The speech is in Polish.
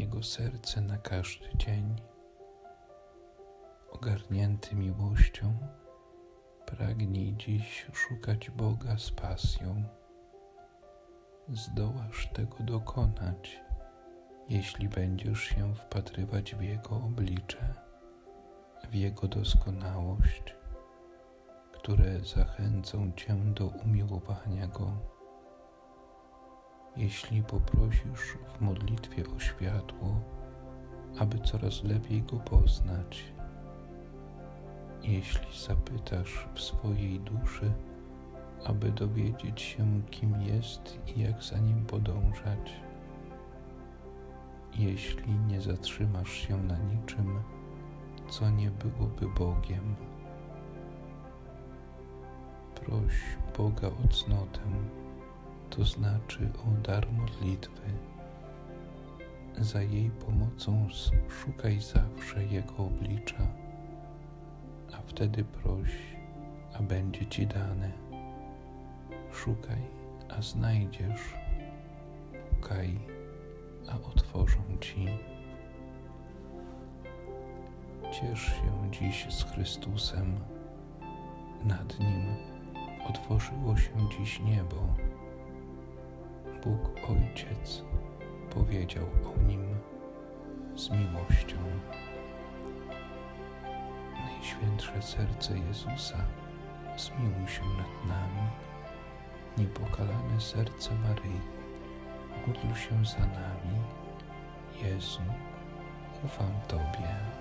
Jego serce na każdy dzień. Ogarnięty miłością, pragnij dziś szukać Boga z pasją. Zdołasz tego dokonać, jeśli będziesz się wpatrywać w Jego oblicze, w Jego doskonałość, które zachęcą Cię do umiłowania Go. Jeśli poprosisz w modlitwie o światło, aby coraz lepiej Go poznać, jeśli zapytasz w swojej duszy, aby dowiedzieć się, kim jest i jak za nim podążać, jeśli nie zatrzymasz się na niczym, co nie byłoby Bogiem, proś Boga o cnotę, to znaczy o dar modlitwy. Za jej pomocą szukaj zawsze Jego oblicza, a wtedy proś, a będzie Ci dane. Szukaj, a znajdziesz. Pukaj, a otworzą Ci. Ciesz się dziś z Chrystusem. Nad Nim otworzyło się dziś niebo. Bóg Ojciec powiedział o Nim z miłością. Najświętsze serce Jezusa, zmiłuj się nad nami. Niepokalane serce Maryi, módl się za nami. Jezu, ufam Tobie.